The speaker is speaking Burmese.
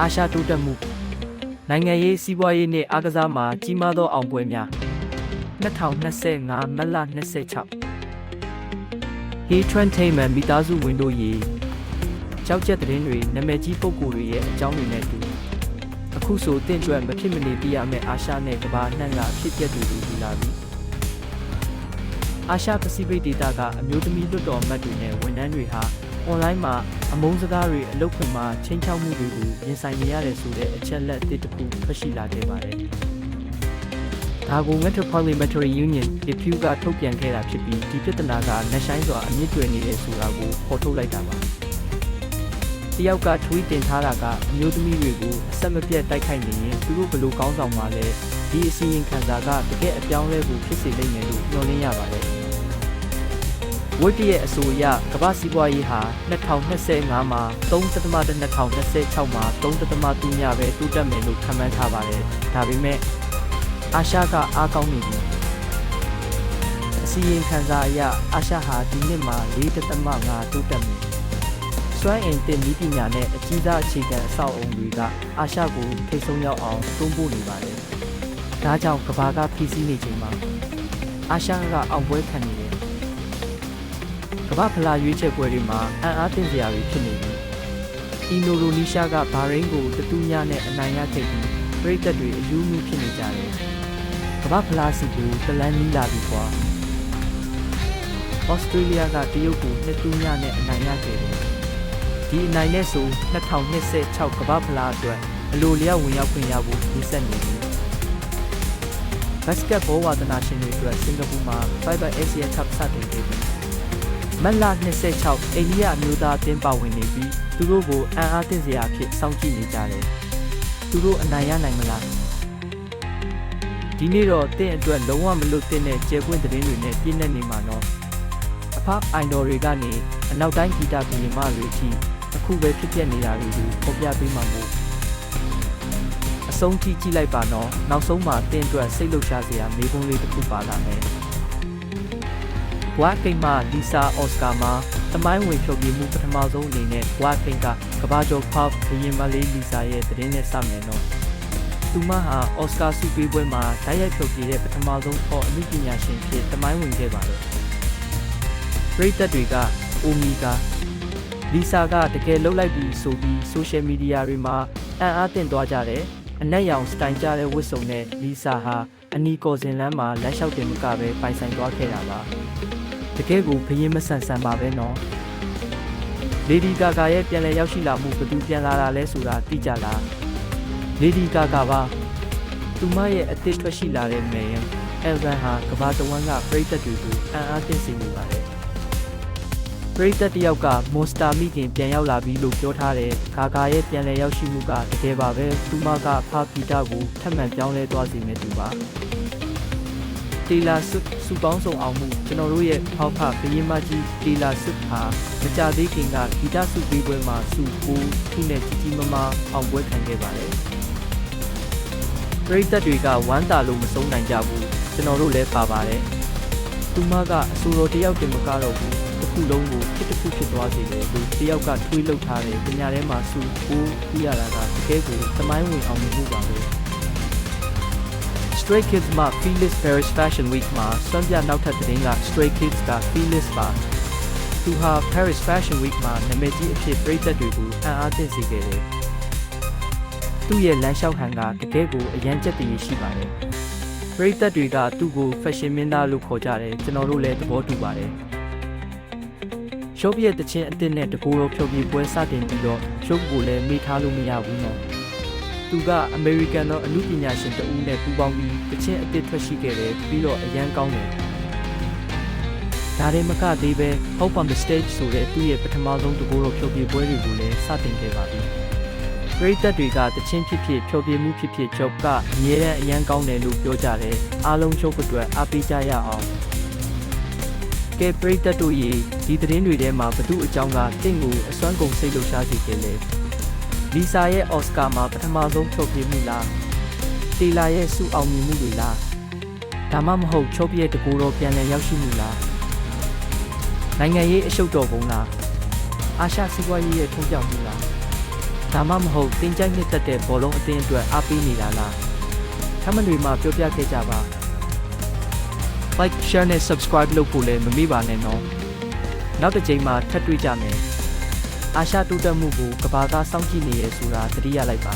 အာရှတိုးတက်မှုနိုင်ငံရေးစီးပွားရေးနဲ့အားကစားမှာကြီးမားသောအောင်ပွဲများ2025မတ်လ26 Hey Entertainment မိသားစုဝင်တို့ရေကြောက်ချက်သတင်းတွေနာမည်ကြီးပုံကိုယ်တွေရဲ့အကြောင်းတွေနဲ့တူအခုဆိုတင့်ကြွမဖြစ်မနေပြရမယ့်အာရှနဲ့ကမ္ဘာနှံ့ကအဖြစ်အပျက်တွေကိုဒီလာပြီအာရှပစိဖိတ်ဒေသကအမျိုးသမီးလွတ်တော်အမတ်တွေနဲ့ဝန်ထမ်းတွေဟာ အွန်လိုင်းမှာအမုန်းစကားတွေအလုပ်ခွင်မှာချင်းချောက်မှုတွေကိုရင်ဆိုင်နေရတယ်ဆိုတဲ့အချက်လက်အသစ်တစ်ခုထွက်ရှိလာခဲ့ပါတယ်။ဒါကို Metro Parliamentary Union DPU ကထုတ်ပြန်ခဲ့တာဖြစ်ပြီးဒီပြဿနာကနှဆိုင်စွာအမြင့်တွယ်နေတယ်ဆိုတာကိုဖော်ထုတ်လိုက်တာပါ။တယောက်က tweet တင်ထားတာကအမျိုးသမီးတွေကိုအဆက်မပြတ်တိုက်ခိုက်နေရင်သူတို့ဘယ်လိုကောင်းဆောင်မှလဲဒီအစီရင်ခံစာကတကယ်အပြောင်းအလဲကိုဖြစ်စေလိမ့်မယ်လို့မျှော်လင့်ရပါတယ်။ ဝိတ်တရဲ့အဆိုအရကမ္ဘာစီးပွားရေးဟာ2025မှာ3.2026မှာ3.3ညပဲတိုးတက်မယ်လို့ခန့်မှန်းထားပါတယ်။ဒါပေမဲ့အာရှကအားကောင်းနေပြီ။အစီရင်ခံစာအရအာရှဟာဒီနှစ်မှာ4.5တိုးတက်မယ်။စွမ်းအင်တင်ဤပညာနဲ့အကြီးစားအခြေခံအဆောက်အအုံတွေကအာရှကိုထိတ်ဆုံးရောက်အောင်တွန်းပို့နေပါတယ်။ဒါကြောင့်ကမ္ဘာကဖိစီးနေချိန်မှာအာရှကအောင်ပွဲခံနေတယ် ကမ္ဘာဖလားရွေးချယ်ပွဲတွေမှာအံ့အားသင့်စရာတွေဖြစ်နေပြီ။အီနိုရိုနီးရှားကဘာရိန်းကိုတတူးညနဲ့အနိုင်ရခဲ့ပြီးပြည်သက်တွေအယူမှုဖြစ်နေကြတယ်။ကမ္ဘာဖလားစီကိုတလန်းနီးလာပြီကွာ။ဩစတြေးလျကတရုတ်ကိုနှစ်တူးညနဲ့အနိုင်ရခဲ့တယ်။ဒီအနိုင်နဲ့ဆို2026ကမ္ဘာဖလားအတွက်အလိုလျောက်ဝင်ရောက်ခွင့်ရဖို့ရည်စက်နေပြီ။ဘတ်စကတ်ဘောဝါသနာရှင်တွေအတွက်စင်ကာပူမှာ Fiber Asia Cup စတင်ခဲ့ပြီ။ မတ်လ26အိန္ဒိယအမျိုးသားအသင်းပါဝင်နေပြီးသူတို့ကိုအံ့အားသင့်စရာအဖြစ်စောင့်ကြည့်နေကြတယ်။သူတို့အနိုင်ရနိုင်မလား။ဒီနေ့တော့တင့်အတွက်လုံးဝမလွတ်သင့်တဲ့ကျေပွင့်သတင်းတွေနဲ့ပြည့်နေနေမှာတော့အဖအိုင်ဒိုတွေကနေအနောက်တိုင်းဂီတဗီယမတွေအထိအခုပဲဖြစ်ပျက်နေတာတွေကိုဖော်ပြပေးမှာမို့အဆုံးထိကြည့်လိုက်ပါတော့နောက်ဆုံးမှာတင့်အတွက်စိတ်လှုပ်ရှားစရာမေးခွန်းလေးတစ်ခုပါလာမယ်။ ဘွားကိန်းမှာလီဆာအော်စကာမှာသမိုင်းဝင်ဖြုတ်ပြမှုပထမဆုံးအနေနဲ့ဘွားကိန်းကကဘာကျော်ဖောက်ဘရင်မလေးလီဆာရဲ့သတင်းနဲ့စမယ်နော်သူမဟာအော်စကာဆုပေးပွဲမှာဓာတ်ရိုက်ဖြုတ်ပြတဲ့ပထမဆုံးခေါ်အမှုပညာရှင်ဖြစ်သမိုင်းဝင်ခဲ့ပါတယ်ပရိသတ်တွေကအိုမီဂါလီဆာကတကယ်လှုပ်လိုက်ပြီးဆိုပြီးဆိုရှယ်မီဒီယာတွေမှာအံ့အားသင့်သွားကြတယ်အနက်ရောင်စတိုင်ကြတဲ့ဝတ်စုံနဲ့လီဆာဟာအနီကော်စင်လန်းမှာလက်လျှောက်တင်မကပဲပိုင်ဆိုင်သွားခဲ့တာပါ တကယ်ကိုဘရင်မဆန်ဆန်ပါပဲနော်လေဒီဂါဂါရဲ့ပြန်လည်ရောက်ရှိလာမှုဘယ်သူပြန်လာတာလဲဆိုတာသိကြလားလေဒီဂါဂါပါသူမရဲ့အသစ်ထွက်ရှိလာတဲ့မယ်ယံအယ်ဗန်ဟာကဘာတဝန်းကပရိသတ်တွေကိုအံ့အားသင့်စေနေပါတယ်ပရိသတ်တယောက်ကမွန်စတာမိခင်ပြန်ရောက်လာပြီလို့ပြောထားတယ်ဂါဂါရဲ့ပြန်လည်ရောက်ရှိမှုကတကယ်ပါပဲသူမကဖာပီတာကိုထပ်မံပြောင်းလဲသွားစေမယ်သူပါ တီလာဆွတ်စူပေါင်းဆောင်အောင်မှုကျွန်တော်တို့ရဲ့ဖောက်ဖဘရင်မကြီးတီလာဆွတ်ဟာမကြသေးခင်ကဂီတစုပေးပွဲမှာစုကိုထုနဲ့ကြီးကြီးမားမားအောင်ပွဲခံခဲ့ပါတယ်ပရိသတ်တွေကဝမ်းသာလို့မဆုံးနိုင်ကြဘူးကျွန်တော်တို့လည်းပါပါတယ်သူမကအဆိုတော်တယောက်တင်မကတော့ဘူးတစ်ခုလုံးကိုဖြစ်တစ်ခုဖြစ်သွားစေတယ်လို့တယောက်ကထွေးလောက်ထားတယ်ပညာထဲမှာစုကိုပြရတာကတကယ်ကိုသမိုင်းဝင်အောင်မြင်မှုပါပဲ Stray Kids မှာ Fearless Paris Fashion Week မှာစွန့်ပြနောက်ထပ်သတင်းက Stray Kids က Fearless ပါသူဟာ Paris Fashion Week မှာနာမည်ကြီးအဖြစ်ပရိသတ်တွေကိုအံ့အားသင့်စေခဲ့တယ်သူ့ရဲ့လမ်းလျှောက်ဟန်ကတကယ်ကိုအရန်ကျက်တည်ရှိပါတယ်ပရိသတ်တွေကသူ့ကို fashion မင်းသားလို့ခေါ်ကြတယ်ကျွန်တော်တို့လည်းသဘောတူပါတယ်ရှုပ်ပြည့်တခြင်းအစ်စ်နဲ့တကူရောဖြုတ်ပြပွဲစတင်ပြီးတော့ရှုပ်ကိုလည်းမေ့ထားလို့မရဘူးနော် သူကအမေရိကန်သောအမှုပညာရှင်တဦးနဲ့ပူးပေါင်းပြီးတခြင်းအသစ်ထွက်ရှိခဲ့တယ်ပြီးတော့အရန်ကောင်းတယ်ဒါရင်မကသေးပဲ Hope on the Stage ဆိုတဲ့သူ့ရဲ့ပထမဆုံးတကိုယ်တော်ဖြောပြပွဲတွေကိုလည်းစတင်ခဲ့ပါပြီပရိသတ်တွေကတခြင်းဖြစ်ဖြစ်ဖြောပြမှုဖြစ်ဖြစ်ချုပ်ကအမြဲတမ်းအရန်ကောင်းတယ်လို့ပြောကြတယ်အားလုံးချုပ်အတွက်အားပေးကြရအောင်ကဲပရိသတ်တို့ရေဒီသတင်းတွေထဲမှာဘသူအကြောင်းကတင့်ကိုအစွမ်းကုန်စိတ်လှုပ်ရှားစေခဲ့လဲ လီဆာရဲ့အော်စကာမှာပထမဆုံးချုပ်ပြမှုလားတေလာရဲ့ဆုအောင်မြင်မှုတွေလားဒါမှမဟုတ်ချုပ်ပြရဲ့တကူတော်ပြန်လည်ရောက်ရှိမှုလားနိုင်ငံရေးအရှုပ်တော်ပုံလားအာရှစီးပွားရေးရဲ့ထုံးပြောင်းမှုလားဒါမှမဟုတ်တင်ကြိုက်နှစ်သက်တဲ့ဘောလုံးအသင်းအတွက်အားပေးနေတာလားထမတွေမှာပြောပြခဲ့ကြပါ like share နဲ့ subscribe လုပ်ဖို့လည်းမမေ့ပါနဲ့နော်နောက်တစ်ချိန်မှာထပ်တွေ့ကြမယ် အာရှတိုးတက်မှုကိုကဘာကစောင့်ကြည့်နေရဆိုတာသတိရလိုက်ပါ